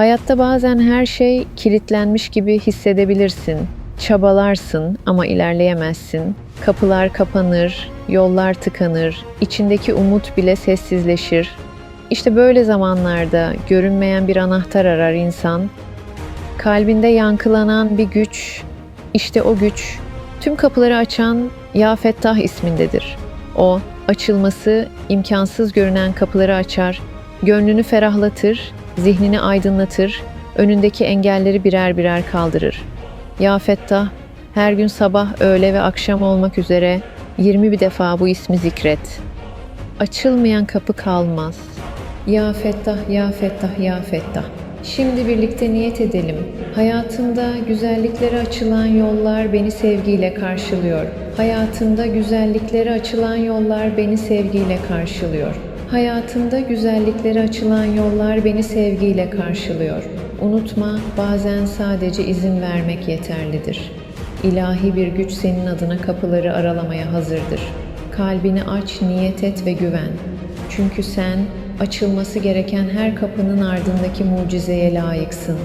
Hayatta bazen her şey kilitlenmiş gibi hissedebilirsin. Çabalarsın ama ilerleyemezsin. Kapılar kapanır, yollar tıkanır, içindeki umut bile sessizleşir. İşte böyle zamanlarda görünmeyen bir anahtar arar insan. Kalbinde yankılanan bir güç, işte o güç tüm kapıları açan Ya Fettah ismindedir. O, açılması imkansız görünen kapıları açar, gönlünü ferahlatır, zihnini aydınlatır, önündeki engelleri birer birer kaldırır. Ya Fettah, her gün sabah, öğle ve akşam olmak üzere 20 bir defa bu ismi zikret. Açılmayan kapı kalmaz. Ya Fettah, Ya Fettah, Ya Fettah. Şimdi birlikte niyet edelim. Hayatımda güzelliklere açılan yollar beni sevgiyle karşılıyor. Hayatımda güzelliklere açılan yollar beni sevgiyle karşılıyor. Hayatımda güzelliklere açılan yollar beni sevgiyle karşılıyor. Unutma, bazen sadece izin vermek yeterlidir. İlahi bir güç senin adına kapıları aralamaya hazırdır. Kalbini aç, niyet et ve güven. Çünkü sen açılması gereken her kapının ardındaki mucizeye layıksın.